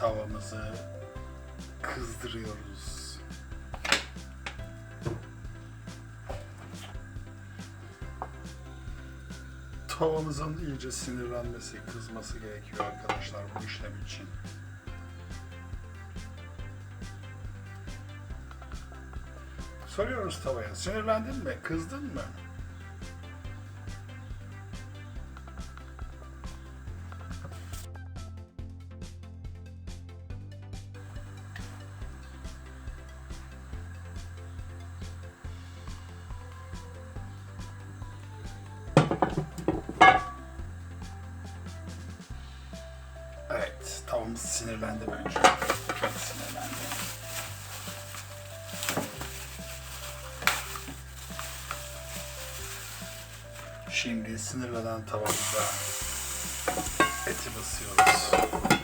tavamızı kızdırıyoruz. Tavamızın iyice sinirlenmesi, kızması gerekiyor arkadaşlar bu işlem için. Soruyoruz tavaya, sinirlendin mi, kızdın mı? Sinirlendi bence. Çok sinirlendi. Şimdi sinirlenen tavamıza eti basıyoruz.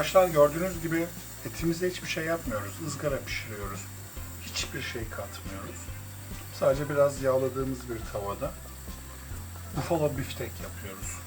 Arkadaşlar gördüğünüz gibi etimize hiçbir şey yapmıyoruz. ızgara pişiriyoruz. Hiçbir şey katmıyoruz. Sadece biraz yağladığımız bir tavada bufalo biftek yapıyoruz.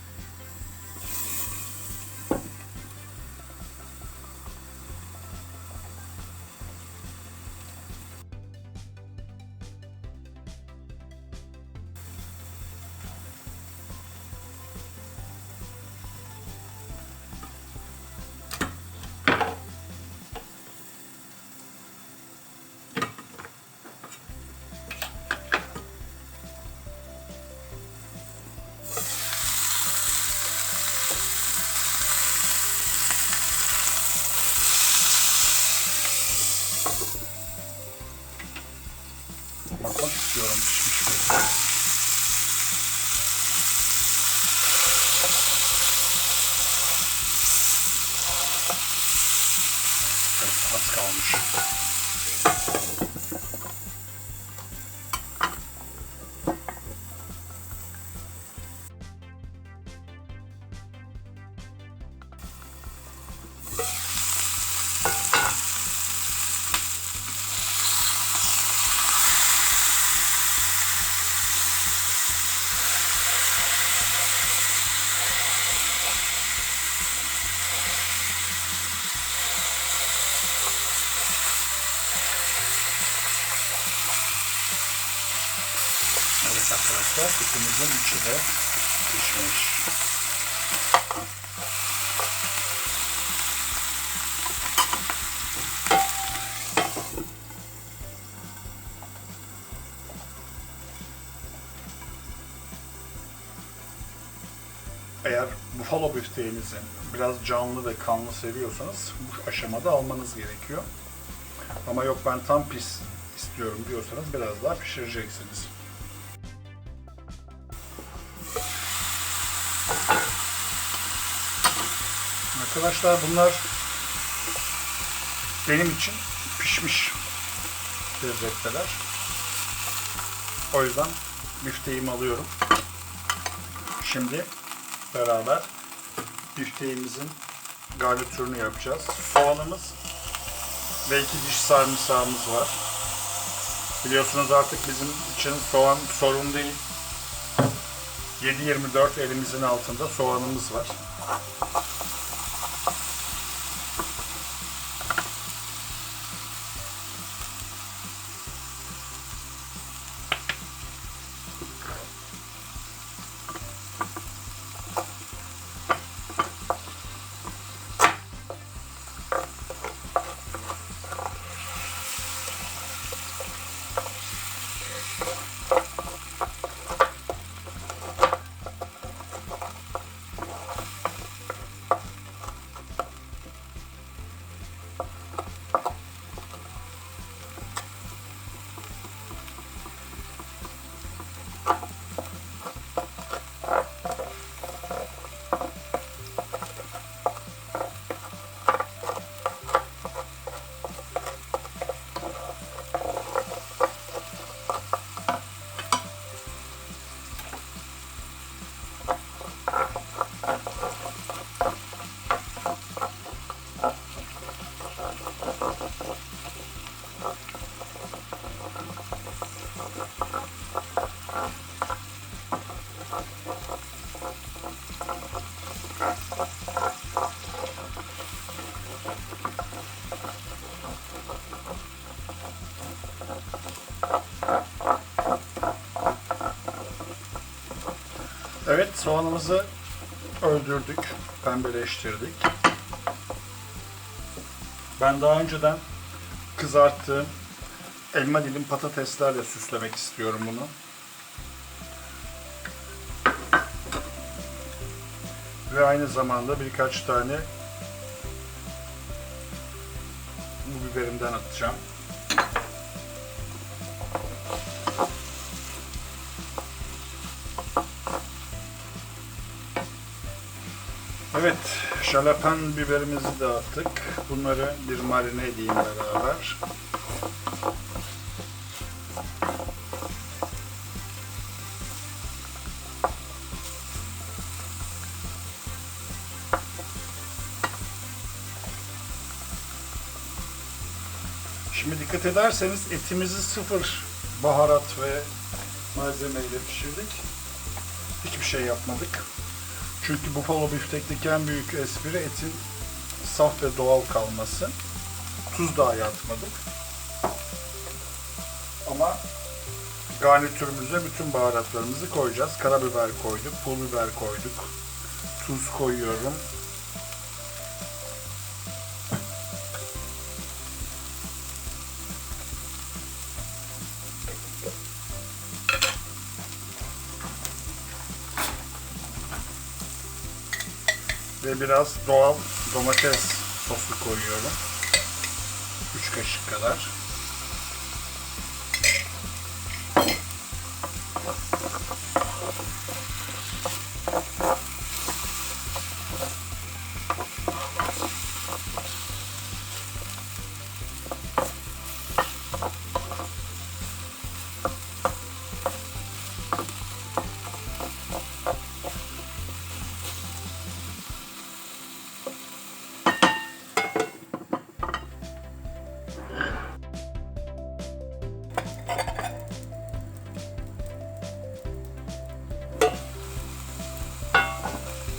Bakmak istiyorum pişmiş mi? Evet arkadaşlar, sütümüzün içi de pişmiş. Eğer buffalo büfteğinizi biraz canlı ve kanlı seviyorsanız bu aşamada almanız gerekiyor. Ama yok ben tam pis istiyorum diyorsanız biraz daha pişireceksiniz. Arkadaşlar bunlar benim için pişmiş lezzetler. O yüzden büfteğimi alıyorum. Şimdi beraber büfteğimizin garnitürünü yapacağız. Soğanımız ve iki diş sarımsağımız var. Biliyorsunuz artık bizim için soğan sorun değil. 7-24 elimizin altında soğanımız var. Evet soğanımızı öldürdük, pembeleştirdik. Ben daha önceden kızarttığım elma dilim patateslerle süslemek istiyorum bunu. Ve aynı zamanda birkaç tane bu biberimden atacağım. Evet, şalapen biberimizi de attık. Bunları bir marine edeyim beraber. Şimdi dikkat ederseniz etimizi sıfır baharat ve malzemeyle pişirdik. Hiçbir şey yapmadık. Çünkü buffalo biftekteki en büyük espri etin saf ve doğal kalması. Tuz dahi atmadık. Ama garnitürümüze bütün baharatlarımızı koyacağız. Karabiber koyduk, pul biber koyduk. Tuz koyuyorum. Ve biraz doğal domates sosu koyuyorum. 3 kaşık kadar.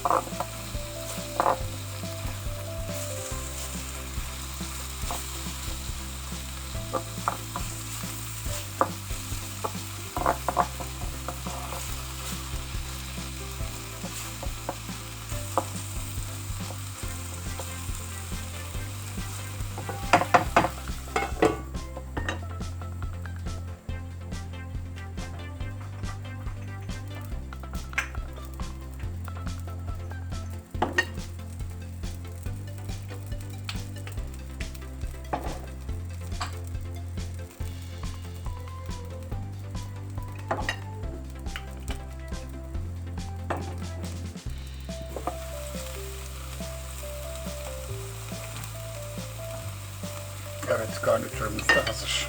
Thank you. Evet, garnitürümüz de hazır.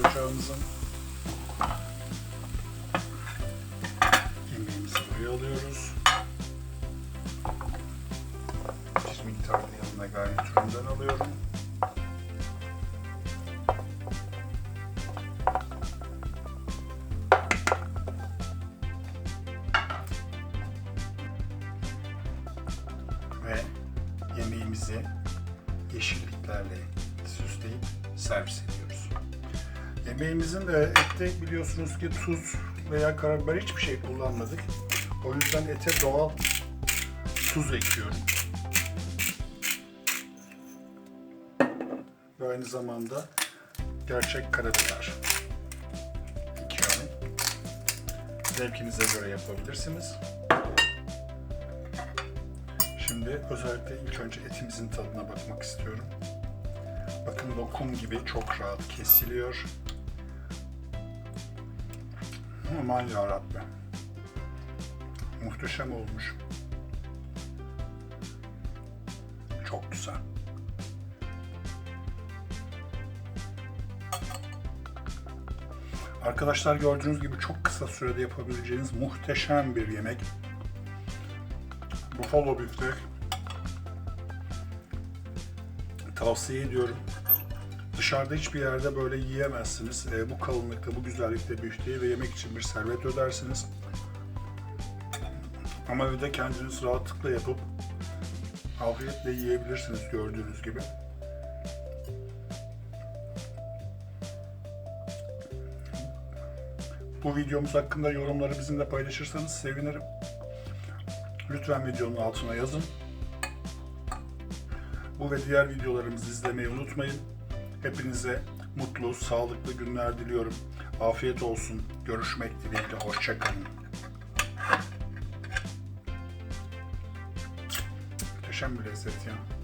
Ocağımızın. Yemeğimizin de ette biliyorsunuz ki tuz veya karabiber hiçbir şey kullanmadık. O yüzden ete doğal tuz ekliyorum. Ve aynı zamanda gerçek karabiber ekliyorum. Zevkinize göre yapabilirsiniz. Şimdi özellikle ilk önce etimizin tadına bakmak istiyorum. Bakın lokum gibi çok rahat kesiliyor. Aman yarabbi. Muhteşem olmuş. Çok güzel. Arkadaşlar gördüğünüz gibi çok kısa sürede yapabileceğiniz muhteşem bir yemek. Buffalo biftek. Tavsiye ediyorum. Dışarıda hiçbir yerde böyle yiyemezsiniz. E, bu kalınlıkta, bu güzellikte bifteği ve yemek için bir servet ödersiniz. Ama evde kendiniz rahatlıkla yapıp afiyetle yiyebilirsiniz gördüğünüz gibi. Bu videomuz hakkında yorumları bizimle paylaşırsanız sevinirim. Lütfen videonun altına yazın. Bu ve diğer videolarımızı izlemeyi unutmayın. Hepinize mutlu, sağlıklı günler diliyorum. Afiyet olsun. Görüşmek dileğiyle. Hoşçakalın. Muhteşem bir lezzet ya.